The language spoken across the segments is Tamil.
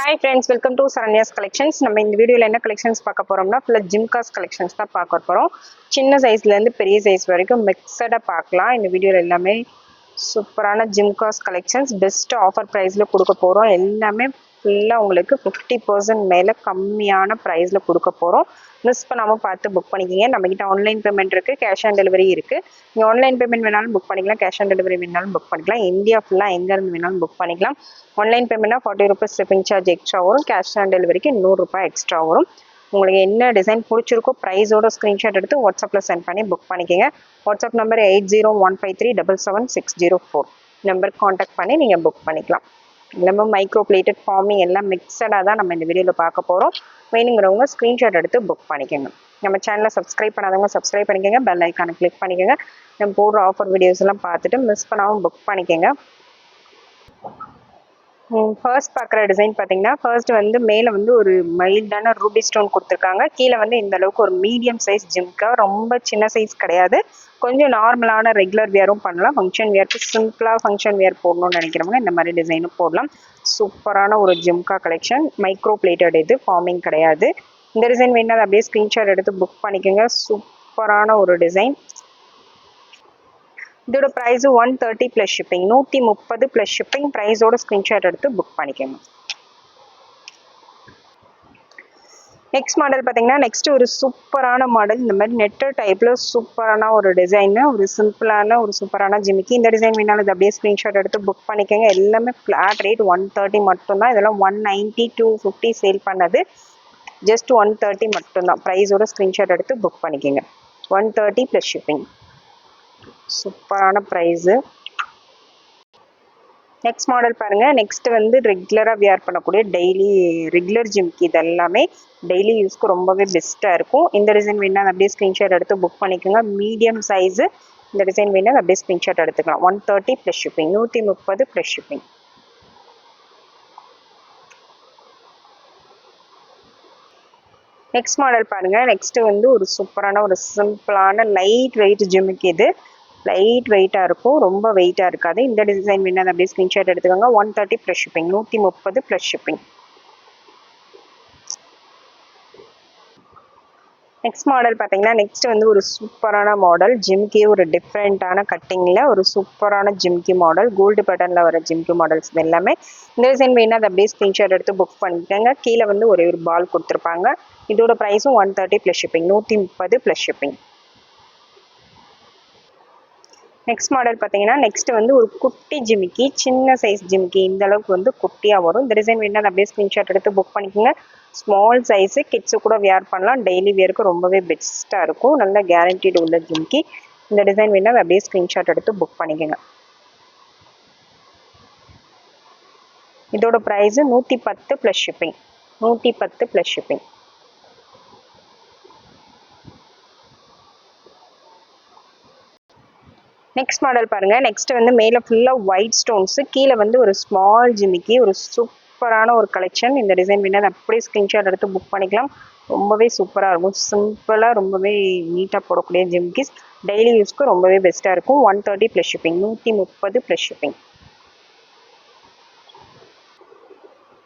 Hi friends welcome to Saranya's collections நம்ம இந்த வீடியோவில் என்ன கலெக்ஷன்ஸ் பார்க்க போகிறோம்னா ஃபுல்லாக ஜிம்காஸ் கலெக்ஷன்ஸ் தான் பார்க்க போகிறோம் சின்ன சைஸ்லேருந்து பெரிய சைஸ் வரைக்கும் மிக்சடாக பார்க்கலாம். இந்த வீடியோவில் எல்லாமே சூப்பரான ஜிம்காஸ் கலெக்ஷன்ஸ் பெஸ்ட் ஆஃபர் ப்ரைஸில் கொடுக்க போகிறோம் எல்லாமே ஃபுல்லாக உங்களுக்கு ஃபிஃப்டி பர்சன்ட் மேலே கம்மியான ப்ரைஸில் கொடுக்க போகிறோம் மிஸ் பண்ணாமல் பார்த்து புக் பண்ணிக்கிங்க. நம்மக்கிட்ட ஆன்லைன் பேமெண்ட் இருக்குது கேஷ் ஆன் டெலிவரி இருக்குது நீங்கள் ஆன்லைன் பேமெண்ட் வேணாலும் புக் பண்ணிக்கலாம் கேஷ் ஆன் டெலிவரி வேணாலும் புக் பண்ணிக்கலாம். இந்தியா ஃபுல்லாக எங்கேருந்து வேணாலும் புக் பண்ணிக்கலாம். Online பேமெண்ட்னா forty rupees shipping charge extra வரும். கேஷ் ஆன் டெலிவரிக்கு நூறுரூபா எக்ஸ்ட்ரா வரும். உங்களுக்கு என்ன டிசைன் பிடிச்சிருக்கோ ப்ரைஸோட ஸ்க்ரீன்ஷாட் எடுத்து வாட்ஸ்அப்பில் சென்ட் பண்ணி புக் பண்ணிக்கோங்க. WhatsApp number eight zero one five three double seven six zero four நம்பருக்கு காண்டாக்ட் பண்ணி நீங்கள் புக் பண்ணிக்கலாம். எல்லாமே மைக்ரோ பிளேட்டட் ஃபார்மிங் எல்லாம் மிக்சடாக தான் நம்ம இந்த வீடியோவில் பார்க்க போகிறோம் வேணுங்கிறவங்க ஸ்க்ரீன்ஷாட் எடுத்து புக் பண்ணிக்கோங்க. நம்ம சேனலை சப்ஸ்கிரைப் பண்ணாதவங்க சப்ஸ்கிரைப் பண்ணிக்கோங்க. பெல் ஐக்கானை கிளிக் பண்ணிக்கோங்க. நம்ம போடுற ஆஃபர் வீடியோஸ் எல்லாம் பார்த்துட்டு மிஸ் பண்ணாமல் புக் பண்ணிக்கோங்க. ஃபர்ஸ்ட் பார்க்குற டிசைன் பார்த்தீங்கன்னா ஃபர்ஸ்ட் வந்து மேலே வந்து ஒரு மைல்டான ரூபி ஸ்டோன் கொடுத்துருக்காங்க. கீழே வந்து இந்த அளவுக்கு ஒரு மீடியம் சைஸ் ஜிம்க்கா ரொம்ப சின்ன சைஸ் கிடையாது. கொஞ்சம் நார்மலான ரெகுலர் வியரும் பண்ணலாம். ஃபங்க்ஷன் வியருக்கு சிம்பிளாக ஃபங்க்ஷன் வியர் போடணும்னு நினைக்கிறவங்க இந்த மாதிரி டிசைனும் போடலாம். சூப்பரான ஒரு ஜிம்கா கலெக்ஷன் மைக்ரோ பிளேட்டட் இது ஃபார்மிங் கிடையாது. இந்த டிசைன் வேணால் அப்படியே ஸ்க்ரீன்ஷாட் எடுத்து புக் பண்ணிக்கோங்க. சூப்பரான ஒரு டிசைன் இதோட price one thirty plus shipping நூற்றி முப்பது ப்ளஸ் ஷிப்பிங் ப்ரைஸோட ஸ்க்ரீன்ஷாட் எடுத்து புக் பண்ணிக்கோங்க. நெக்ஸ்ட் மாடல் பார்த்தீங்கன்னா நெக்ஸ்ட் ஒரு சூப்பரான மாடல் இந்த மாதிரி நெட்டர் டைப்பில் சூப்பரான ஒரு டிசைனு ஒரு சிம்பிளான ஒரு சூப்பரான ஜிமிக்கு. இந்த டிசைன் வேணாலும் இது அப்படியே ஸ்க்ரீன்ஷாட் எடுத்து புக் பண்ணிக்கோங்க. எல்லாமே ஃப்ளாட் ரேட் ஒன் தேர்ட்டி மட்டும்தான். இதெல்லாம் one ninety two fifty sale பண்ணது. ஜஸ்ட் ஒன் தேர்ட்டி மட்டும்தான். ப்ரைஸோட ஸ்க்ரீன்ஷாட் எடுத்து புக் பண்ணிக்கோங்க. ஒன் தேர்ட்டி ப்ளஸ் ஷிப்பிங் சூப்பரான ப்ரைஸு நெக்ஸ்ட் மாடல் பாருங்கள் நெக்ஸ்ட்டு வந்து ரெகுலராக வியர் பண்ணக்கூடிய டெய்லி ரெகுலர் ஜிம்க்கு இது எல்லாமே டெய்லி யூஸ்க்கு ரொம்பவே பெஸ்ட்டாக இருக்கும். இந்த டிசைன் வேணால் அப்படியே ஸ்க்ரீன்ஷாட் எடுத்து புக் பண்ணிக்கோங்க. மீடியம் சைஸு இந்த டிசைன் வேணால் அப்படியே ஸ்க்ரீன்ஷாட் எடுத்துக்கலாம். ஒன் தேர்ட்டி ப்ளஸ் ஷிப்பிங் நூற்றி முப்பது ப்ளஸ் ஷிப்பிங் நெக்ஸ்ட் மாடல் பாருங்கள் நெக்ஸ்ட்டு வந்து ஒரு சூப்பரான ஒரு சிம்பிளான லைட் வெயிட் ஜிம்முக்கு இது. லைட் வெயிட்டாக இருக்கும். ரொம்ப வெயிட்டாக இருக்காது. இந்த டிசைன் வேணும் அப்படியே ஸ்க்ரீன்ஷாட் எடுத்துக்கோங்க. ஒன் தேர்ட்டி ப்ளஸ் ஷிப்பிங் நூற்றி முப்பது ப்ளஸ் ஷிப்பிங் நெக்ஸ்ட் மாடல் பார்த்தீங்கன்னா நெக்ஸ்ட் வந்து ஒரு சூப்பரான மாடல் ஜிம்கி ஒரு டிஃப்ரெண்ட்டான கட்டிங்கில் ஒரு சூப்பரான ஜிம்கி மாடல் கோல்டு பட்டனில் வர ஜிம்கி மாடல்ஸ் எல்லாமே. இந்த டிசைன் வேணால் அதை அப்படியே ஸ்க்ரீன்ஷாட் எடுத்து புக் பண்ணிக்கோங்க. கீழே வந்து ஒரே ஒரு பால் கொடுத்துருப்பாங்க. இதோட ப்ரைஸும் ஒன் தேர்ட்டி ப்ளஸ் ஷிப்பிங் நூற்றி முப்பது ப்ளஸ் ஷிப்பிங் நெக்ஸ்ட் மாடல் பார்த்தீங்கன்னா நெக்ஸ்ட் வந்து ஒரு குட்டி ஜிமிக்கி சின்ன சைஸ் ஜிமிக்கி. இந்த அளவுக்கு வந்து குட்டியாக வரும். இந்த டிசைன் வேணால் அப்படியே ஸ்க்ரீன்ஷாட் எடுத்து புக் பண்ணிக்கோங்க. ஸ்மால் சைஸு கிட்ஸு கூட வியர் பண்ணலாம். டெய்லி வியருக்கு ரொம்பவே பெஸ்ட்டாக இருக்கும். நல்ல கேரண்டீடு உள்ள ஜிமிக்கி. இந்த டிசைன் வேணால் அப்படியே ஸ்க்ரீன்ஷாட் எடுத்து புக் பண்ணிக்கோங்க. இதோட ப்ரைஸு நூற்றி பத்து ப்ளஸ் ஷிப்பிங் நூற்றி பத்து ப்ளஸ் ஷிப்பிங் நெக்ஸ்ட் மாடல் பாருங்க. நெக்ஸ்ட் வந்து மேலே ஃபுல்லாக ஒயிட் ஸ்டோன்ஸு கீழே வந்து ஒரு ஸ்மால் ஜிமிக்கி ஒரு சூப்பரான ஒரு கலெக்ஷன் இந்த டிசைன் வேணால் அப்படியே ஸ்க்ரீன்ஷாட் எடுத்து புக் பண்ணிக்கலாம். ரொம்பவே சூப்பராக இருக்கும். சிம்பிளாக ரொம்பவே நீட்டாக போடக்கூடிய ஜிமிக்கிஸ் டெய்லி யூஸ்க்கு ரொம்பவே பெஸ்ட்டாக இருக்கும். ஒன் தேர்ட்டி ப்ளஸ் ஷிப்பிங் நூற்றி முப்பது ப்ளஸ் ஷிப்பிங்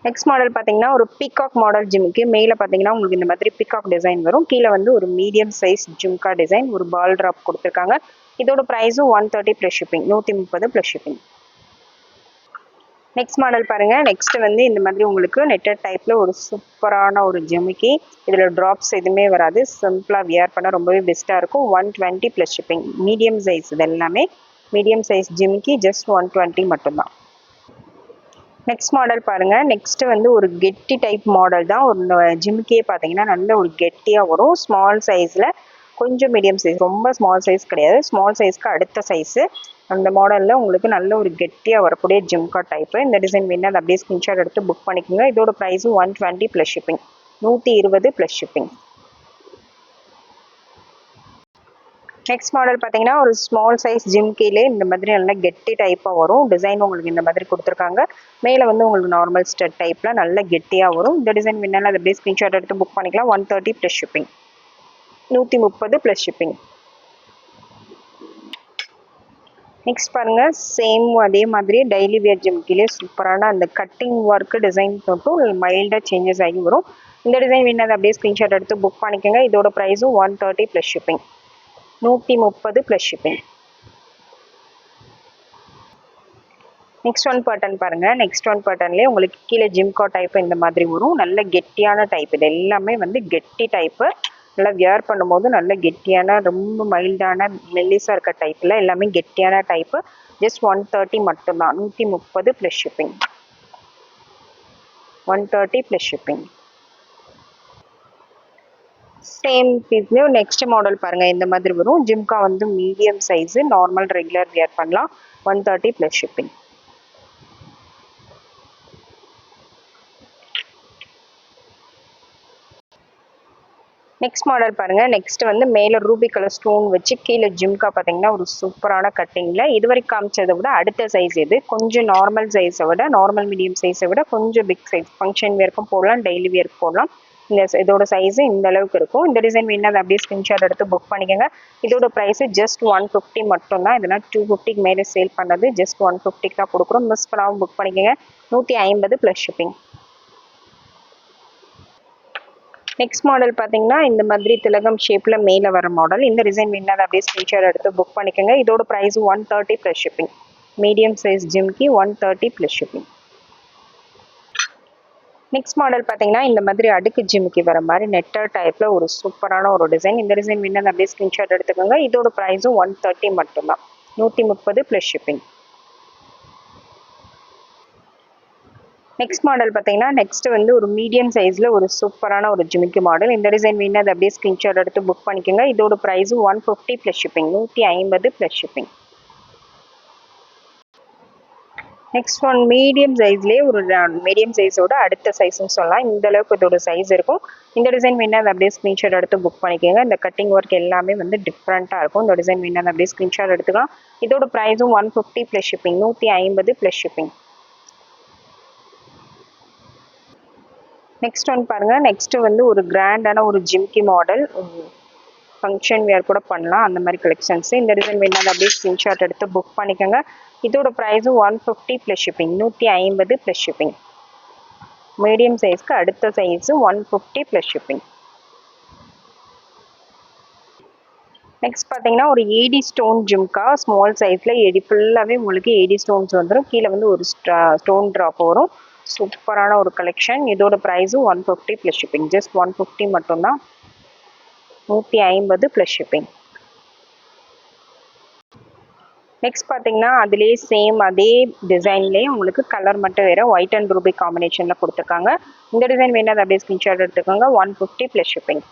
நெக்ஸ்ட் மாடல் பார்த்தீங்கன்னா ஒரு பிகாக் மாடல் ஜிம்முக்கு மேலே பார்த்தீங்கன்னா உங்களுக்கு இந்த மாதிரி பிகாக் டிசைன் வரும். கீழே வந்து ஒரு மீடியம் சைஸ் ஜிம்கா டிசைன் ஒரு பால் ட்ராப் கொடுத்துருக்காங்க. இதோட ப்ரைஸும் ஒன் தேர்ட்டி ப்ளஸ் ஷிப்பிங் நூற்றி முப்பது ப்ளஸ் ஷிப்பிங் நெக்ஸ்ட் மாடல் பாருங்கள் நெக்ஸ்ட் வந்து இந்த மாதிரி உங்களுக்கு நெட்டட் டைப்பில் ஒரு சூப்பரான ஒரு ஜிமிக்கி. இதில் ட்ராப்ஸ் எதுவுமே வராது. சிம்பிளாக வியர் பண்ண ரொம்பவே பெஸ்ட்டாக இருக்கும். One twenty plus shipping medium size இது எல்லாமே. மீடியம் சைஸ் ஜிமிக்கி ஜஸ்ட் ஒன் டுவெண்ட்டி மட்டும்தான். நெக்ஸ்ட் மாடல் பாருங்கள் நெக்ஸ்ட்டு வந்து ஒரு கெட்டி டைப் மாடல் தான். ஒரு ஜிம்முக்கே பார்த்தீங்கன்னா நல்ல ஒரு கெட்டியாக வரும். ஸ்மால் சைஸில் கொஞ்சம் மீடியம் சைஸ் ரொம்ப ஸ்மால் சைஸ் கிடையாது. ஸ்மால் சைஸ்க்கு அடுத்த சைஸு அந்த மாடலில் உங்களுக்கு நல்ல ஒரு கெட்டியாக வரக்கூடிய ஜிம்கா டைப்பு இந்த டிசைன் வேணும் அதை அப்படியே ஸ்கிரீன்ஷாட் எடுத்து புக் பண்ணிக்கோங்க. இதோட ப்ரைஸும் ஒன் டுவெண்ட்டி ப்ளஸ் ஷிப்பிங் நூற்றி இருபது ப்ளஸ் ஷிப்பிங் நெக்ஸ்ட் மாடல் பார்த்தீங்கன்னா ஒரு ஸ்மால் சைஸ் ஜிம்கேலே இந்த மாதிரி நல்லா கெட்டி டைப்பாக வரும். டிசைன் உங்களுக்கு இந்த மாதிரி கொடுத்துருக்காங்க. மேலே வந்து உங்களுக்கு நார்மல் ஸ்டெட் டைப்பில் நல்ல கெட்டியாக வரும். இந்த டிசைன் வேணாலும் அதை அப்படியே ஸ்க்ரீன்ஷாட் எடுத்து புக் பண்ணிக்கலாம். ஒன் தேர்ட்டி ப்ளஸ் ஷிப்பிங் நூற்றி முப்பது ப்ளஸ் ஷிப்பிங் நெக்ஸ்ட் பாருங்கள் சேம் அதே மாதிரி டெய்லி வியர் ஜிம்கிலே சூப்பரான அந்த கட்டிங் ஒர்க்கு டிசைன் மட்டும் மைல்டாக சேஞ்சஸ் ஆகி வரும். இந்த டிசைன் வேணாது அப்படியே ஸ்க்ரீன்ஷாட் எடுத்து புக் பண்ணிக்கோங்க. இதோட ப்ரைஸும் ஒன் தேர்ட்டி ப்ளஸ் ஷிப்பிங் நூற்றி முப்பது plus shipping next one button பாருங்கள் நெக்ஸ்ட் ஒன் பட்டன்லேயே உங்களுக்கு கீழே ஜிம்கா டைப் இந்த மாதிரி வரும். நல்ல கெட்டியான டைப் இது. எல்லாமே வந்து கெட்டி டைப்பு நல்லா வியர் பண்ணும்போது நல்ல கெட்டியான ரொம்ப மைல்டான மெல்லிஸாக இருக்க டைப்பில் எல்லாமே கெட்டியான டைப்பு ஜஸ்ட் ஒன் தேர்ட்டி மட்டும்தான். நூற்றி முப்பது plus shipping one thirty plus shipping same பீஸ்லேயும் next model பாருங்கள் இந்த மாதிரி வரும். ஜிம்கா வந்து medium size normal regular wear பண்ணலாம். One thirty plus shipping next model பாருங்கள் நெக்ஸ்ட் வந்து மேலே ரூபி கலர் ஸ்டோன் வச்சு கீழே ஜிம்கா பார்த்தீங்கன்னா ஒரு சூப்பரான கட்டிங்கில் இது வரைக்கும் காமிச்சதை விட அடுத்த சைஸ் இது கொஞ்சம் நார்மல் சைஸை விட நார்மல் மீடியம் சைஸை விட கொஞ்சம் பிக் சைஸ் ஃபங்க்ஷன் வியர்க்கும் போடலாம் டெய்லி வியர்க்கு போடலாம். இந்த இதோட சைஸு இந்த அளவுக்கு இருக்கும். இந்த டிசைன் வேணும் அதை அப்படியே ஸ்க்ரீன்ஷாட் எடுத்து புக் பண்ணிக்கோங்க. இதோட ப்ரைஸு ஜஸ்ட் ஒன் ஃபிஃப்டி மட்டும்தான். இதெல்லாம் டூ ஃபிஃப்டிக்கு மேலே சேல் பண்ணது ஜஸ்ட் ஒன் ஃபிஃப்டிக்கு தான் கொடுக்குறோம். மிஸ் பண்ணாமல் புக் பண்ணிக்கோங்க. நூற்றி ஐம்பது ப்ளஸ் ஷிப்பிங் நெக்ஸ்ட் மாடல் பார்த்தீங்கன்னா இந்த மாதிரி திலகம் ஷேப்பில் மேலே வர மாடல் இந்த டிசைன் வேணால் அப்படியே ஸ்க்ரீன்ஷாட் எடுத்து புக் பண்ணிக்கோங்க. இதோட price one thirty plus shipping medium size jhumki one thirty plus shipping next model பார்த்தீங்கன்னா இந்த மாதிரி அடுக்கு ஜிம்முக்கு வர மாதிரி நெட்டர் டைப்பில் ஒரு சூப்பரான ஒரு டிசைன் இந்த டிசைன் வேணால் அப்படியே ஸ்க்ரீன்ஷாட் எடுத்துக்கோங்க. இதோட ப்ரைஸும் ஒன் தேர்ட்டி மட்டும்தான். நூற்றி முப்பது ப்ளஸ் ஷிப்பிங் நெக்ஸ்ட் மாடல் பார்த்தீங்கன்னா நெக்ஸ்ட் வந்து ஒரு மீடியம் சைஸில் ஒரு சூப்பரான ஒரு ஜிமிக்கி மாடல் இந்த டிசைன் வேணும் அதை அப்படியே ஸ்க்ரீன்ஷாட் எடுத்து புக் பண்ணிக்கோங்க. இதோட ப்ரைஸும் ஒன் ஃபிஃப்டி ப்ளஸ் ஷிப்பிங் நூற்றி ஐம்பது plus shipping next one medium சைஸ்லேயே ஒரு மீடியம் சைஸோட அடுத்த சைஸ்னு சொல்லலாம். இந்த அளவுக்கு இதோட சைஸ் இருக்கும். இந்த டிசைன் வேணா அதை அப்படியே ஸ்க்ரீன்ஷாட் எடுத்து புக் பண்ணிக்கோங்க. இந்த கட்டிங் ஒர்க் எல்லாமே வந்து டிஃப்ரெண்ட்டாக இருக்கும். இந்த டிசைன் வேணா அப்படியே ஸ்க்ரீன்ஷாட் எடுத்துக்கலாம். இதோட ப்ரைஸும் ஒன் ஃபிஃப்டி ப்ளஸ் ஷிப்பிங் நூற்றி ஐம்பது ப்ளஸ் ஷிப்பிங் நெக்ஸ்ட் ஒன் பாருங்கள் நெக்ஸ்ட்டு வந்து ஒரு கிராண்டான ஒரு ஜிம்கி மாடல் ஃபங்க்ஷன் வேர் கூட பண்ணலாம். அந்த மாதிரி கலெக்ஷன்ஸ் இந்த டிசைன் வேணாலும் அப்படியே ஸ்க்ரீன்ஷாட் எடுத்து புக் பண்ணிக்கோங்க. இதோட ப்ரைஸும் ஒன் ஃபிஃப்டி ப்ளஸ் ஷிப்பிங் நூற்றி ஐம்பது ப்ளஸ் ஷிப்பிங் மீடியம் சைஸ்க்கு அடுத்த size one fifty plus shipping next பார்த்தீங்கன்னா ஒரு ஏடி ஸ்டோன் ஜிம்கா ஸ்மால் சைஸில் எடி ஃபுல்லாகவே உங்களுக்கு ஏடி ஸ்டோன்ஸ் வந்துடும் கீழே வந்து ஒரு ஸ்டோன் ட்ராப் வரும். சூப்பரான ஒரு கலெக்ஷன் இதோட ப்ரைஸும் one fifty plus shipping just one fifty மட்டும்தான் நூற்றி ஐம்பது ப்ளஸ் ஷிப்பிங் நெக்ஸ்ட் பார்த்தீங்கன்னா அதுலேயே சேம் அதே டிசைன்லேயே உங்களுக்கு கலர் மட்டும் வேறு ஒயிட் அண்ட் ரூபி காம்பினேஷனில் கொடுத்துருக்காங்க. இந்த டிசைன் வேணும் அதை அப்படியே ஸ்க்ரீன்ஷாட் எடுத்துக்கோங்க. One fifty plus shipping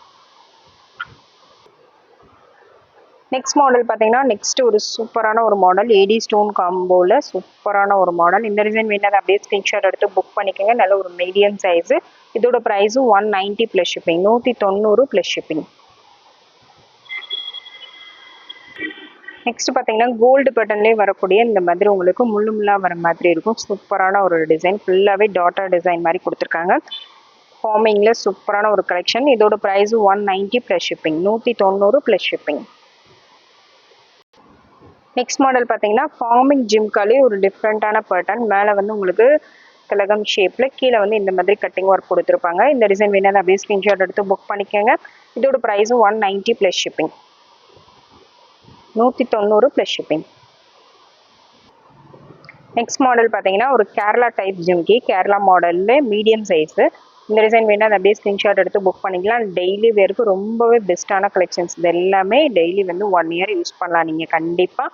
next model பார்த்தீங்கன்னா நெக்ஸ்ட் ஒரு சூப்பரான ஒரு மாடல் ஏடி ஸ்டோன் காம்போவில் சூப்பரான ஒரு மாடல் இந்த டிசைன் வேணால் அப்படியே ஸ்க்ரீன்ஷாட் எடுத்து புக் பண்ணிக்கோங்க. நல்ல ஒரு மீடியம் சைஸு இதோட ப்ரைஸும் ஒன் நைன்ட்டி ப்ளஸ் ஷிப்பிங் நூற்றி தொண்ணூறு ப்ளஸ் ஷிப்பிங் நெக்ஸ்ட் பார்த்தீங்கன்னா கோல்டு பட்டன்லேயே வரக்கூடிய இந்த மாதிரி உங்களுக்கு முள்ளு முள்ளாக வர மாதிரி இருக்கும். சூப்பரான ஒரு டிசைன் ஃபுல்லாகவே டாட்டர் டிசைன் மாதிரி கொடுத்துருக்காங்க. ஃபார்மிங்கில் சூப்பரான ஒரு கலெக்ஷன் இதோட ப்ரைஸும் ஒன் நைன்ட்டி ப்ளஸ் ஷிப்பிங் நூற்றி தொண்ணூறு ப்ளஸ் ஷிப்பிங் நெக்ஸ்ட் மாடல் பார்த்தீங்கன்னா ஃபார்மிங் ஜிம்காலே ஒரு டிஃப்ரெண்ட்டான பேட்டர்ன் மேலே வந்து உங்களுக்கு திலகம் ஷேப்பில் கீழே வந்து இந்த மாதிரி கட்டிங் ஒர்க் கொடுத்துருப்பாங்க. இந்த டிசைன் வேணால் அப்படியே ஸ்க்ரீன்ஷாட் எடுத்து புக் பண்ணிக்கோங்க. இதோட ப்ரைஸும் ஒன் நைன்ட்டி ப்ளஸ் ஷிப்பிங் நூற்றி தொண்ணூறு ப்ளஸ் ஷிப்பிங் நெக்ஸ்ட் மாடல் பார்த்தீங்கன்னா ஒரு கேரளா டைப் ஜிம்கி கேரளா மாடலில் மீடியம் சைஸு இந்த டிசைன் வேணால் அதை அப்படியே ஸ்க்ரீன்ஷாட் எடுத்து புக் பண்ணிக்கலாம். டெய்லி வேருக்கு ரொம்பவே பெஸ்ட்டான கலெக்ஷன்ஸ் இது எல்லாமே டெய்லி வந்து ஒன் இயர் யூஸ் பண்ணலாம் நீங்கள் கண்டிப்பாக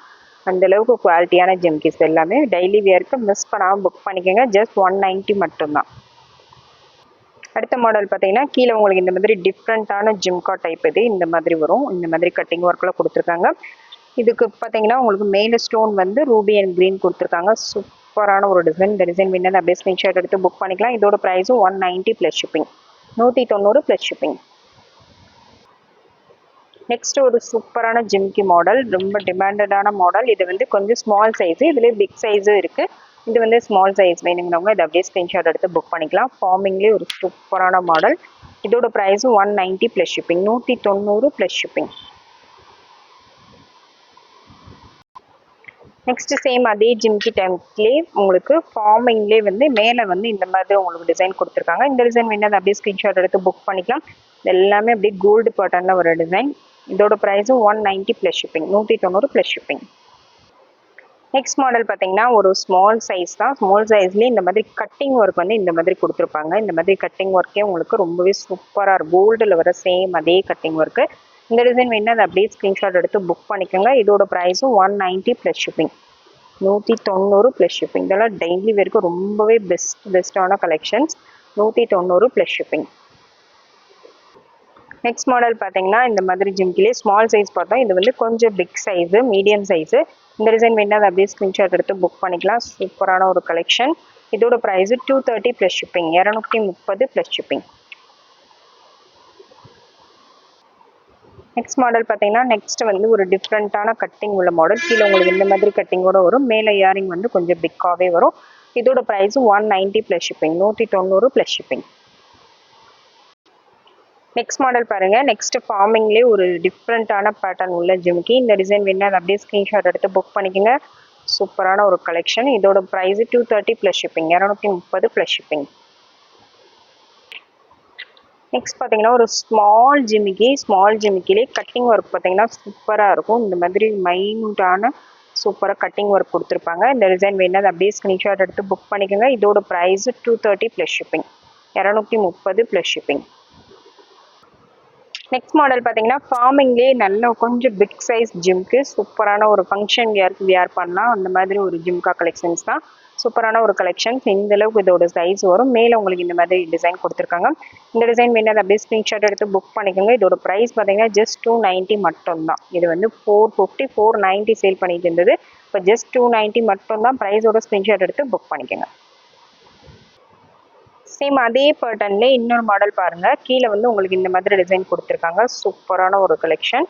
அந்தளவுக்கு குவாலிட்டியான ஜிம்கிஸ் எல்லாமே டெய்லி வேருக்கு மிஸ் பண்ணாமல் புக் பண்ணிக்கோங்க. ஜஸ்ட் ஒன் நைன்ட்டி மட்டும்தான். அடுத்த மாடல் பார்த்தீங்கன்னா கீழே உங்களுக்கு இந்த மாதிரி டிஃப்ரெண்ட்டான ஜிம்கா டைப் இது இந்த மாதிரி வரும். இந்த மாதிரி கட்டிங் ஒர்க்கில் கொடுத்துருக்காங்க. இதுக்கு பார்த்தீங்கன்னா உங்களுக்கு மேலே ஸ்டோன் வந்து ரூபி அண்ட் க்ரீன் கொடுத்துருக்காங்க. சூப்பரான ஒரு டிசைன் இந்த டிசைன் வேணும் அப்படியே ஸ்க்ரீன்ஷாட் எடுத்து புக் பண்ணிக்கலாம். இதோட ப்ரைஸும் ஒன் நைன்ட்டி ப்ளஸ் ஷிப்பிங் நூற்றி தொண்ணூறு ப்ளஸ் ஷிப்பிங் நெக்ஸ்ட் ஒரு சூப்பரான ஜிம்கி மாடல் ரொம்ப டிமாண்டடான மாடல் இது வந்து கொஞ்சம் ஸ்மால் சைஸு இதுலேயே பிக் சைஸும் இருக்குது இது வந்து ஸ்மால் சைஸ் வேணுங்கிறவங்க இதை அப்படியே ஸ்க்ரீன்ஷாட் எடுத்து புக் பண்ணிக்கலாம். ஃபார்மிங்லேயே ஒரு சூப்பரான மாடல் இதோட ப்ரைஸும் ஒன் நைன்ட்டி ப்ளஸ் ஷிப்பிங் நூற்றி தொண்ணூறு ப்ளஸ் ஷிப்பிங் நெக்ஸ்ட் சேம் அதே ஜிம்கி டைம்லேயே உங்களுக்கு ஃபார்மிங்லேயே வந்து மேலே வந்து இந்த மாதிரி உங்களுக்கு டிசைன் கொடுத்துருக்காங்க. இந்த டிசைன் வேணால் அப்படியே ஸ்க்ரீன்ஷாட் எடுத்து புக் பண்ணிக்கலாம். இது எல்லாமே அப்படியே கோல்டு பட்டனில் ஒரு டிசைன் இதோட ப்ரைஸும் ஒன் நைன்ட்டி ப்ளஸ் ஷிப்பிங் நூற்றி தொண்ணூறு ப்ளஸ் ஷிப்பிங் நெக்ஸ்ட் மாடல் பார்த்தீங்கன்னா ஒரு ஸ்மால் சைஸ் தான். ஸ்மால் சைஸ்லேயே இந்த மாதிரி கட்டிங் ஒர்க் வந்து இந்த மாதிரி கொடுத்துருப்பாங்க. இந்த மாதிரி கட்டிங் ஒர்க்கே உங்களுக்கு ரொம்பவே சூப்பராக இருக்கும். கோல்டில் வர சேம் அதே கட்டிங் ஒர்க்கு இந்த டிசைன் வேணால் அதை அப்படியே ஸ்க்ரீன்ஷாட் எடுத்து புக் பண்ணிக்கோங்க. இதோட ப்ரைஸும் ஒன் நைன்ட்டி ப்ளஸ் ஷிப்பிங் நூற்றி தொண்ணூறு ப்ளஸ் ஷிப்பிங் இதெல்லாம் டெய்லி வரைக்கும் ரொம்பவே பெஸ்ட் பெஸ்ட்டான கலெக்ஷன்ஸ் நூற்றி தொண்ணூறு ப்ளஸ் ஷிப்பிங் நெக்ஸ்ட் மாடல் பார்த்தீங்கன்னா இந்த மாதிரி ஜிம்கிலே ஸ்மால் சைஸ் பார்த்தோம். இது வந்து கொஞ்சம் பிக் சைஸு மீடியம் சைஸு இந்த டிசைன் வேணால் அதை அப்படியே ஸ்க்ரீன்ஷாட் எடுத்து புக் பண்ணிக்கலாம். சூப்பரான ஒரு கலெக்ஷன் இதோட price two thirty plus shipping இரநூத்தி முப்பது ப்ளஸ் ஷிப்பிங் நெக்ஸ்ட் மாடல் பார்த்தீங்கன்னா நெக்ஸ்ட் வந்து ஒரு டிஃப்ரெண்ட்டான கட்டிங் உள்ள மாடல் கீழே உங்களுக்கு இந்த மாதிரி கட்டிங்கோட வரும். மேலே இயரிங் வந்து கொஞ்சம் பிக்காகவே வரும். இதோட ப்ரைஸும் ஒன் நைன்ட்டி ப்ளஸ் ஷிப்பிங் நூற்றி தொண்ணூறு ப்ளஸ் ஷிப்பிங் நெக்ஸ்ட் மாடல் பாருங்க. நெக்ஸ்ட் ஃபார்மிங்லேயே ஒரு டிஃப்ரெண்ட்டான பேட்டர்ன் உள்ள ஜிம்கி இந்த டிசைன் வேணா அதை அப்படியே ஸ்க்ரீன்ஷாட் எடுத்து புக் பண்ணிக்கோங்க. சூப்பரான ஒரு கலெக்ஷன் இதோட price two thirty plus shipping இரநூத்தி முப்பது ப்ளஸ் ஷிப்பிங் நெக்ஸ்ட் பார்த்தீங்கன்னா ஒரு ஸ்மால் ஜிமிக்கி ஸ்மால் ஜிமிக்கிலே கட்டிங் ஒர்க் பார்த்தீங்கன்னா சூப்பராக இருக்கும். இந்த மாதிரி மைண்டான சூப்பராக கட்டிங் ஒர்க் கொடுத்துருப்பாங்க. இந்த டிசைன் வேணும் அதை அப்படியே ஸ்க்ரீன்ஷாட் எடுத்து புக் பண்ணிக்கோங்க. இதோட price two thirty plus shipping இரநூத்தி முப்பது ப்ளஸ் ஷிப்பிங் நெக்ஸ்ட் மாடல் பார்த்தீங்கன்னா ஃபார்மிங்லேயே நல்ல கொஞ்சம் பிக் சைஸ் ஜிம்க்கு சூப்பரான ஒரு ஃபங்க்ஷன் வியர்க்கு வியர் பண்ணலாம்? அந்த மாதிரி ஒரு ஜிம்கா கலெக்ஷன்ஸ் தான். சூப்பரான ஒரு கலெக்ஷன்ஸ் இந்த அளவுக்கு இதோட சைஸ் வரும். மேலே உங்களுக்கு இந்த மாதிரி டிசைன் கொடுத்துருக்காங்க. இந்த டிசைன் வேணால் அப்படியே ஸ்க்ரீன்ஷாட் எடுத்து புக் பண்ணிக்கோங்க. இதோட ப்ரைஸ் பார்த்தீங்கன்னா ஜஸ்ட் டூ நைன்ட்டி மட்டும்தான். இது வந்து four fifty four ninety sale பண்ணிட்டு இருந்தது. இப்போ ஜஸ்ட் டூ நைன்ட்டி மட்டும்தான். ப்ரைஸோட ஸ்க்ரீன்ஷாட் எடுத்து புக் பண்ணிக்கோங்க. சேம் அதே பேட்டர்ன்ல இன்னொரு மாடல் பாருங்க. கீழே வந்து உங்களுக்கு இந்த மாதிரி டிசைன் கொடுத்துருக்காங்க. சூப்பரான ஒரு கலெக்ஷன்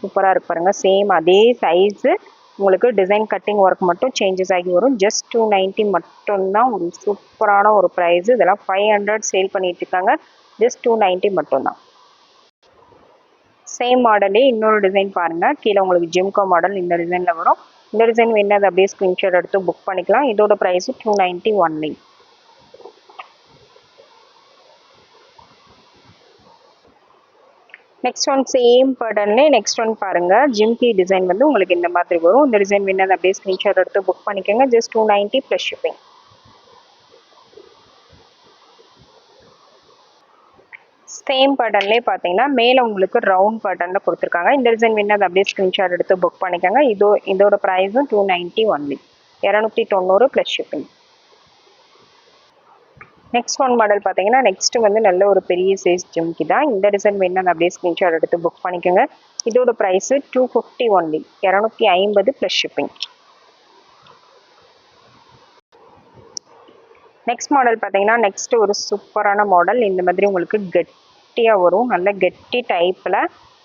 சூப்பராக இருக்கு பாருங்க. சேம் அதே சைஸு உங்களுக்கு டிசைன் கட்டிங் ஒர்க் மட்டும் சேஞ்சஸ் ஆகி வரும். ஜஸ்ட் டூ நைன்ட்டி மட்டும்தான் ஒரு சூப்பரான ஒரு ப்ரைஸ் இதெல்லாம் ஃபைவ் ஹண்ட்ரட் சேல் பண்ணிட்டு இருக்காங்க. ஜஸ்ட் டூ நைன்ட்டி மட்டும்தான். சேம் மாடலே இன்னொரு டிசைன் பாருங்க. கீழே உங்களுக்கு ஜிம்கோ மாடல் இந்த டிசைனில் வரும். இந்த டிசைன் வேணும் அதை அப்படியே ஸ்க்ரீன்ஷாட் எடுத்து புக் பண்ணிக்கலாம். இதோட price two ninety only next one same பேட்டர்ன்லே next one பாருங்கள் ஜிம்கி டிசைன் வந்து உங்களுக்கு இந்த மாதிரி வரும். இந்த டிசைன் வேணா அப்படியே ஸ்க்ரீன்ஷாட் எடுத்து புக் பண்ணிக்கோங்க. Just two ninety plus shipping same பேட்டர்ன்லேயே பார்த்தீங்கன்னா மேலே உங்களுக்கு ரவுண்ட் பேட்டர்னில் கொடுத்துருக்காங்க. இந்த டிசைன் வேணும் அதை அப்படியே ஸ்க்ரீன்ஷாட் எடுத்து புக் பண்ணிக்கோங்க. இதோ இதோட ப்ரைஸும் டூ நைன்ட்டி ஒன்லி இரநூத்தி தொண்ணூறு plus shipping next one model பார்த்தீங்கன்னா நெக்ஸ்ட் வந்து நல்ல ஒரு பெரிய சைஸ் ஜிம்கி தான் இந்த டிசைன் வேணும் அப்படியே ஸ்க்ரீன்ஷாட் எடுத்து புக் பண்ணிக்கோங்க. இதோட ப்ரைஸு டூ ஃபிஃப்டி ஒன்லி இரநூத்தி ஐம்பது ப்ளஸ் ஷிப்பிங் நெக்ஸ்ட் மாடல் பார்த்தீங்கன்னா நெக்ஸ்ட் ஒரு சூப்பரான மாடல் இந்த மாதிரி உங்களுக்கு கெட்டியாக வரும். நல்ல கெட்டி டைப்பில்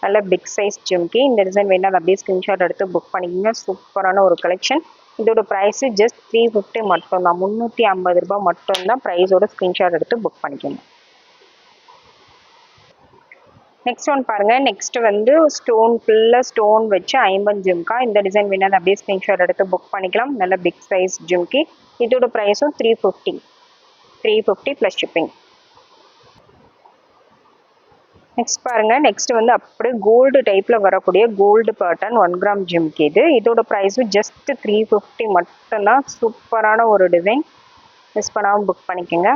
நல்ல பிக் சைஸ் ஜிம்கி இந்த டிசைன் வேணால் அப்படியே ஸ்க்ரீன்ஷாட் எடுத்து புக் பண்ணிக்கோங்க. சூப்பரான ஒரு கலெக்ஷன் இதோட ப்ரைஸு ஜஸ்ட் த்ரீ ஃபிஃப்டி மட்டும்தான். முந்நூற்றி ஐம்பது ரூபாய் மட்டும்தான் ப்ரைஸோட ஸ்க்ரீன்ஷாட் எடுத்து புக் பண்ணிக்கணும் நெக்ஸ்ட் ஒன் பாருங்கள் நெக்ஸ்ட் வந்து ஸ்டோன் ஃபுல்லாக ஸ்டோன் வச்சு ஐம்பது ஜிம்கா. இந்த டிசைன் வேணால் அப்படியே ஸ்க்ரீன்ஷாட் எடுத்து புக் பண்ணிக்கலாம். நல்ல பிக் சைஸ் ஜிம்கி. இதோட ப்ரைஸும் three fifty three fifty plus shipping next பாருங்க. நெக்ஸ்ட் வந்து அப்படியே கோல்டு டைப்பில் வரக்கூடிய கோல்டு பேட்டர்ன் ஒன் கிராம் ஜிம்க்கு இது. இதோட ப்ரைஸும் ஜஸ்ட் த்ரீ ஃபிஃப்டி மட்டும்தான். சூப்பரான ஒரு டிசைன் மிஸ் பண்ணாமல் புக் பண்ணிக்கோங்க.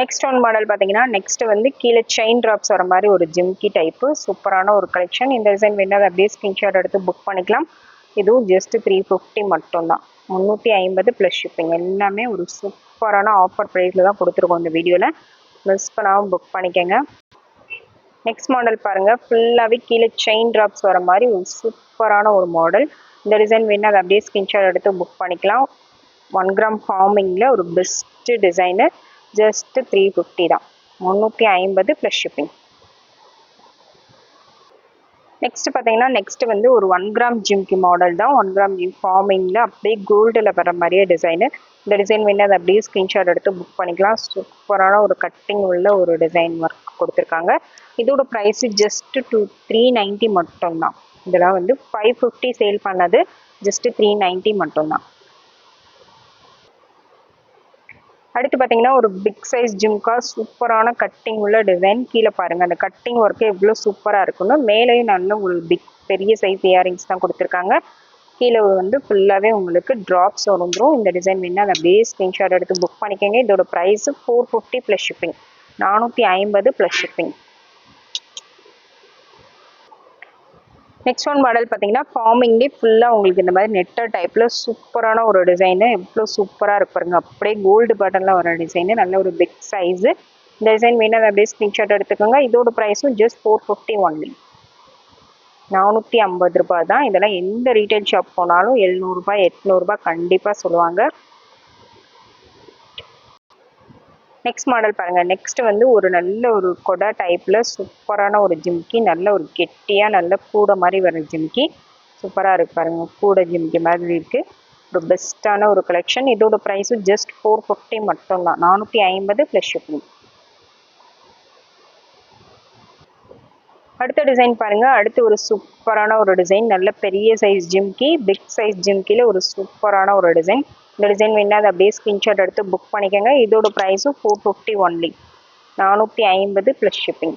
நெக்ஸ்ட் ஒன் மாடல் பார்த்தீங்கன்னா நெக்ஸ்ட் வந்து கீழே செயின் ட்ராப்ஸ் வர மாதிரி ஒரு ஜிம்கி டைப்பு சூப்பரான ஒரு கலெக்ஷன் இந்த டிசைன் வேணால் அப்படியே ஸ்கிரீன்ஷாட் எடுத்து புக் பண்ணிக்கலாம். இதுவும் ஜஸ்ட் த்ரீ ஃபிஃப்டி மட்டும்தான். முந்நூற்றி ஐம்பது ப்ளஸ் ஷிப்பிங் எல்லாமே ஒரு சூப்பரான ஆஃபர் ப்ரைஸில் தான் கொடுத்துருக்கோம் இந்த வீடியோவில் மிஸ் பண்ணாமல் புக் பண்ணிக்கோங்க. நெக்ஸ்ட் மாடல் பாருங்கள் ஃபுல்லாகவே கீழே செயின் ட்ராப்ஸ் வர மாதிரி ஒரு சூப்பரான ஒரு மாடல் இந்த டிசைன் வேணும் அதை அப்படியே ஸ்கிரீன்ஷாட் எடுத்து புக் பண்ணிக்கலாம். ஒன் கிராம் ஃபார்மிங்கில் ஒரு best design just three fifty தான். முந்நூற்றி ஐம்பது ப்ளஸ் ஷிப்பிங் நெக்ஸ்ட் பார்த்தீங்கன்னா நெக்ஸ்ட் வந்து ஒரு ஒன் கிராம் ஜிம்கி மாடல் தான். ஒன் கிராம் ஜிம் ஃபார்மிங்கில் அப்படியே கோல்டில் வர மாதிரியே டிசைனு இந்த டிசைன் வேணால் அதை அப்படியே ஸ்க்ரீன்ஷாட் எடுத்து புக் பண்ணிக்கலாம். சூப்பரான ஒரு கட்டிங் உள்ள ஒரு டிசைன் ஒர்க் கொடுத்துருக்காங்க. இதோட price just two three ninety மட்டும்தான். இதெல்லாம் வந்து ஃபைவ் ஃபிஃப்டி சேல் பண்ணது ஜஸ்ட்டு த்ரீ நைன்ட்டி மட்டும்தான். அடுத்து பார்த்தீங்கன்னா ஒரு பிக் சைஸ் ஜிம்கா சூப்பரான கட்டிங் உள்ள டிசைன் கீழே பாருங்கள் அந்த கட்டிங் ஒர்க்கு எவ்வளோ சூப்பராக இருக்குன்னு மேலேயும் நல்ல ஒரு பிக் பெரிய சைஸ் இயரிங்ஸ் தான் கொடுத்துருக்காங்க. கீழே வந்து ஃபுல்லாகவே உங்களுக்கு ட்ராப்ஸ் வந்துடும் இந்த டிசைன் வேணால் அதை அப்படியே ஸ்க்ரீன்ஷாட் எடுத்து புக் பண்ணிக்கோங்க. இதோட price four fifty plus shipping நானூற்றி ஐம்பது plus shipping next one model பார்த்தீங்கன்னா ஃபார்மிங்லேயே ஃபுல்லாக உங்களுக்கு இந்த மாதிரி நெட்டர் டைப்பில் சூப்பரான ஒரு டிசைனு எவ்வளோ சூப்பராக இருக்கு பாருங்க. அப்படியே கோல்டு பட்டனில் வர டிசைனு நல்ல ஒரு பிக் சைஸு இந்த டிசைன் வேணும் அப்படியே ஸ்க்ரீன்ஷாட் எடுத்துக்கோங்க. இதோட ப்ரைஸும் ஜஸ்ட் ஃபோர் ஃபிஃப்டி ஒன்லி நானூற்றி ஐம்பது ரூபாய் தான். இதெல்லாம் எந்த ரீட்டைல் ஷாப் போனாலும் எழுநூறுபா எட்நூறுபா கண்டிப்பாக சொல்லுவாங்க. நெக்ஸ்ட் மாடல் பாருங்கள் நெக்ஸ்ட் வந்து ஒரு நல்ல ஒரு கொடா டைப்பில் சூப்பரான ஒரு ஜிம்கி நல்ல ஒரு கெட்டியாக நல்ல கூடை மாதிரி வர ஜிம்கி சூப்பராக இருக்குது பாருங்கள் கூடை ஜிம்கி மாதிரி இருக்குது ஒரு பெஸ்ட்டான ஒரு கலெக்ஷன் இதோட ப்ரைஸும் ஜஸ்ட் ஃபோர் ஃபிஃப்டி மட்டும்தான். நானூற்றி ஐம்பது ப்ளஸ் ஷிப்பிங் அடுத்த டிசைன் பாருங்கள் அடுத்து ஒரு சூப்பரான ஒரு டிசைன் நல்ல பெரிய சைஸ் ஜிம்கி பிக் சைஸ் ஜிம்கியில் ஒரு சூப்பரான ஒரு டிசைன் இந்த டிசைன் வேணால் அதை அப்படியே ஸ்க்ரீன்ஷாட் எடுத்து புக் பண்ணிக்கோங்க. இதோட ப்ரைஸும் ஃபோர் ஃபிஃப்டி ஒன்லி நானூற்றி ஐம்பது plus shipping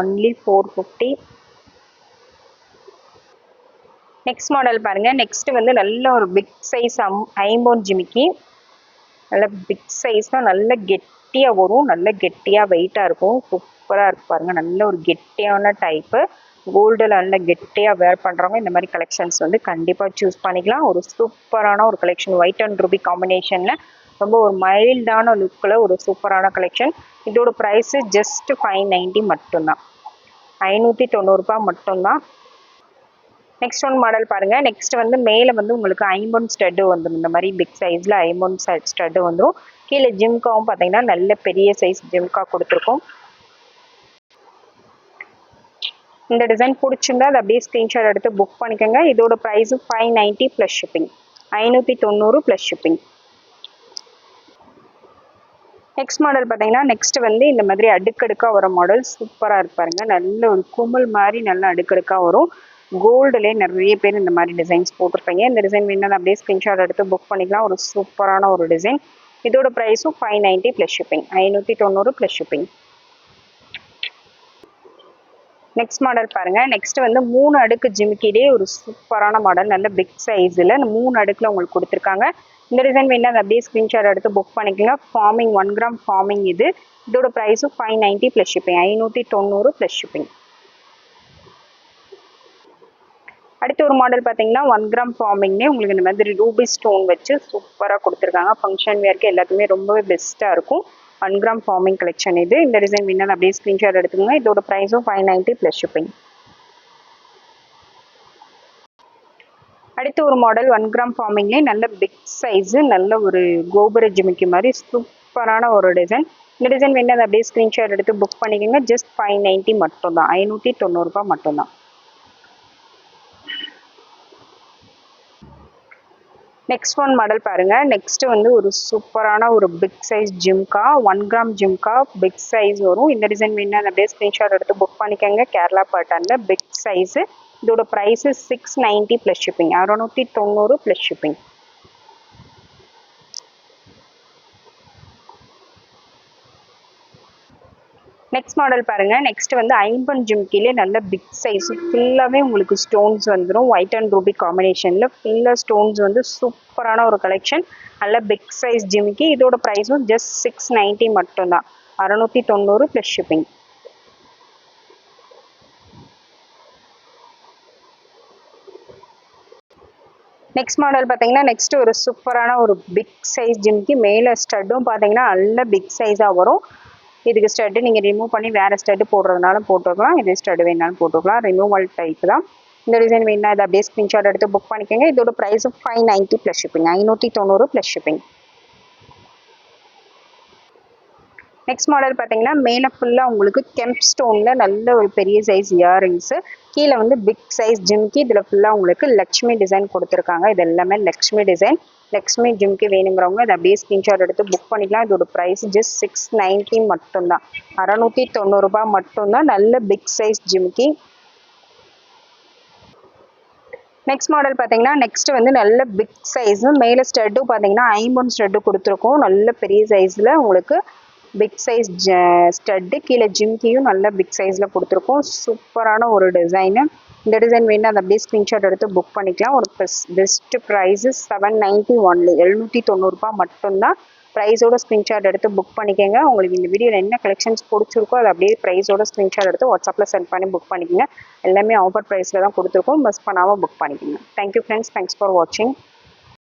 only four fifty next model பாருங்க. நெக்ஸ்ட்டு வந்து நல்ல ஒரு பிக் சைஸ் அம் ஐம்போன் ஜிமிக்கி. நல்ல பிக் சைஸ்னால் நல்ல கெட்டியாக வரும். நல்ல கெட்டியாக வெயிட்டாக இருக்கும். சூப்பராக இருக்கு பாருங்கள் நல்ல ஒரு கெட்டியான டைப்பு கோல்டில் நல்ல கெட்டியாக வேர் பண்ணுறவங்க இந்த மாதிரி கலெக்ஷன்ஸ் வந்து கண்டிப்பாக சூஸ் பண்ணிக்கலாம். ஒரு சூப்பரான ஒரு கலெக்ஷன் ஒயிட் அண்ட் ரூபி காம்பினேஷனில் ரொம்ப ஒரு மைல்டான லுக்கில் ஒரு சூப்பரான கலெக்ஷன் இதோட ப்ரைஸு ஜஸ்ட் ஃபைவ் நைன்ட்டி மட்டும்தான். ஐநூற்றி தொண்ணூறுரூபா மட்டும்தான். நெக்ஸ்ட் ஒன் மாடல் பாருங்கள் நெக்ஸ்ட் வந்து மேலே வந்து உங்களுக்கு ஐம்பொன் ஸ்டட்டு வந்துடும் இந்த மாதிரி பிக் சைஸில் ஐம்பொன் ஸ்டட்டு வந்துடும் கீழே ஜிம்காவும் பார்த்தீங்கன்னா நல்ல பெரிய சைஸ் ஜிம்கா கொடுத்துருக்கோம். இந்த டிசைன் பிடிச்சிருந்தா அதை அப்படியே ஸ்க்ரீன்ஷாட் எடுத்து புக் பண்ணிக்கோங்க. இதோட price five ninety plus shipping ஐநூற்றி தொண்ணூறு ப்ளஸ் ஷிப்பிங் நெக்ஸ்ட் மாடல் பார்த்தீங்கன்னா நெக்ஸ்ட் வந்து இந்த மாதிரி அடுக்கடுக்காக வர மாடல் சூப்பராக இருப்பாருங்க நல்ல ஒரு குமல் மாதிரி நல்லா அடுக்கடுக்காக வரும். கோல்டுலேயே நிறைய பேர் இந்த மாதிரி டிசைன்ஸ் போட்டிருப்பீங்க. இந்த டிசைன் வேணும் அப்படியே ஸ்க்ரீன்ஷாட் எடுத்து புக் பண்ணிக்கலாம். ஒரு சூப்பரான ஒரு டிசைன் இதோட ப்ரைஸும் ஃபைவ் நைன்ட்டி ப்ளஸ் ஷிப்பிங் ஐநூற்றி தொண்ணூறு ப்ளஸ் ஷிப்பிங் நெக்ஸ்ட் மாடல் பாருங்கள் நெக்ஸ்ட் வந்து மூணு அடுக்கு ஜிமிக்கிலே ஒரு சூப்பரான மாடல் நல்ல பிக் சைஸில் இந்த மூணு அடுக்கில் உங்களுக்கு கொடுத்துருக்காங்க. இந்த டிசைன் வேணால் அதை அப்படியே ஸ்க்ரீன்ஷாட் எடுத்து புக் பண்ணிக்கோங்க. ஃபார்மிங் ஒன் கிராம் ஃபார்மிங் இது. இதோட ப்ரைஸும் ஃபைவ் நைன்ட்டி ப்ளஸ் ஷிப்பிங் ஐநூற்றி தொண்ணூறு ப்ளஸ் ஷிப்பிங் அடுத்து ஒரு மாடல் பார்த்தீங்கன்னா ஒன் கிராம் ஃபார்மிங்னே உங்களுக்கு இந்த மாதிரி ரூபி ஸ்டோன் வச்சு சூப்பராக கொடுத்துருக்காங்க. ஃபங்க்ஷன் வேர்க்கு எல்லாத்துக்குமே ரொம்பவே பெஸ்ட்டாக இருக்கும். ஒன் கிராம் ஃபார்மிங் கலெக்ஷன் இது. இந்த டிசைன் வின்னர் அப்படியே ஸ்க்ரீன்ஷாட் எடுத்துக்கோங்க. இதோட ப்ரைஸும் ஃபைவ் நைன்ட்டி ப்ளஸ் ஷிப்பிங் அடுத்து ஒரு மாடல் ஒன் கிராம் ஃபார்மிங்லேயே நல்ல பிக் சைஸு நல்ல ஒரு கோபுர ஜிமிக்கி மாதிரி சூப்பரான ஒரு டிசைன் இந்த டிசைன் வேணும் அதை அப்படியே ஸ்க்ரீன்ஷாட் எடுத்து புக் பண்ணிக்கோங்க. ஜஸ்ட் ஃபைவ் நைன்ட்டி மட்டும் தான் ஐநூற்றி தொண்ணூறுபா மட்டும்தான். நெக்ஸ்ட் ஒன் மாடல் பாருங்க. நெக்ஸ்ட் வந்து ஒரு சூப்பரான ஒரு big size jhumka one gram jhumka big size வரும். இந்த டிசைன் வேணும் அப்படியே ஸ்க்ரீன்ஷாட் எடுத்து புக் பண்ணிக்கோங்க. கேரளா பேட்டர்னில் பிக் சைஸு இதோட price six ninety plus shipping அறநூற்றி தொண்ணூறு ப்ளஸ் ஷிப்பிங் நெக்ஸ்ட் மாடல் பாருங்கள் நெக்ஸ்ட் வந்து ஐம்பன் ஜிம்கிலே நல்ல பிக் சைஸ் ஃபுல்லாகவே உங்களுக்கு ஸ்டோன்ஸ் வந்துடும் ஒயிட் அண்ட் ரூபி காம்பினேஷனில் ஃபுல்லாக ஸ்டோன்ஸ் வந்து சூப்பரான ஒரு கலெக்ஷன் நல்ல பிக் சைஸ் ஜிம்கி இதோட ப்ரைஸும் ஜஸ்ட் சிக்ஸ் நைன்ட்டி மட்டும்தான். அறநூற்றி தொண்ணூறு ப்ளஸ் ஷிப்பிங் நெக்ஸ்ட் மாடல் பார்த்தீங்கன்னா நெக்ஸ்ட் ஒரு சூப்பரான ஒரு பிக் சைஸ் ஜிம்கி மேலே ஸ்டட்டும் பார்த்தீங்கன்னா நல்ல பிக் சைஸாக வரும். இதுக்கு ஸ்டட்டு நீங்கள் ரிமூவ் பண்ணி வேறு ஸ்டட்டு போடுறதுனாலும் போட்டுக்கலாம். இது ஸ்டட்டு வேணாலும் போட்டுக்கலாம். ரிமூவல் டைப் தான். இந்த டிசைன் வேணா இதை அப்படியே ஸ்க்ரீன்ஷாட் எடுத்து புக் பண்ணிக்கோங்க. இதோட price five ninety plus shipping ஐநூற்றி தொண்ணூறு ப்ளஸ் ஷிப்பிங் நெக்ஸ்ட் மாடல் பார்த்தீங்கன்னா மேலே ஃபுல்லாக உங்களுக்கு கெம்ப் ஸ்டோனில் நல்ல ஒரு பெரிய சைஸ் இயரிங்ஸு கீழே வந்து பிக் சைஸ் ஜிம்கி இதில் ஃபுல்லாக உங்களுக்கு லக்ஷ்மி டிசைன் கொடுத்துருக்காங்க. இது எல்லாமே லக்ஷ்மி டிசைன் லக்ஷ்மி ஜிம்கி வேணுங்கிறவங்க இதை அப்படியே ஸ்க்ரீன்ஷாட் எடுத்து புக் பண்ணிக்கலாம். இதோட ப்ரைஸ் ஜஸ்ட் சிக்ஸ் நைன்ட்டி மட்டும்தான். அறநூற்றி தொண்ணூறுரூபா மட்டும்தான். நல்ல big size jhumki next model பார்த்தீங்கன்னா நெக்ஸ்ட் வந்து நல்ல பிக் சைஸு மேலே ஸ்டட்டு பார்த்தீங்கன்னா ஐம்பொன் ஸ்டட்டு கொடுத்துருக்கோம். நல்ல பெரிய சைஸில் உங்களுக்கு பிக் சைஸ் ஸ்டட்டு கீழே ஜிம்கியும் நல்ல பிக் சைஸில் கொடுத்துருக்கோம். சூப்பரான ஒரு டிசைனு இந்த டிசைன் வேணும் அதை அப்படியே ஸ்க்ரீன்ஷாட் எடுத்து புக் பண்ணிக்கலாம். ஒரு best price seven ninety only எழுநூற்றி தொண்ணூறுரூபா மட்டும்தான். ப்ரைஸோட ஸ்க்ரீன்ஷாட் எடுத்து புக் பண்ணிக்கோங்க. உங்களுக்கு இந்த வீடியோவில் என்ன கலெக்ஷன்ஸ் பிடிச்சிருக்கோ அதை அப்படியே ப்ரைஸோட ஸ்க்ரீன்ஷாட் எடுத்து வாட்ஸ்அப்பில் சென்ட் பண்ணி புக் பண்ணிக்கோங்க. எல்லாமே ஆஃபர் ப்ரைஸில் தான் கொடுத்துருக்கோம். மிஸ் பண்ணாமல் புக் பண்ணிக்கோங்க. தேங்க்யூ ஃப்ரெண்ட்ஸ் தேங்க்ஸ் ஃபார் வாட்சிங்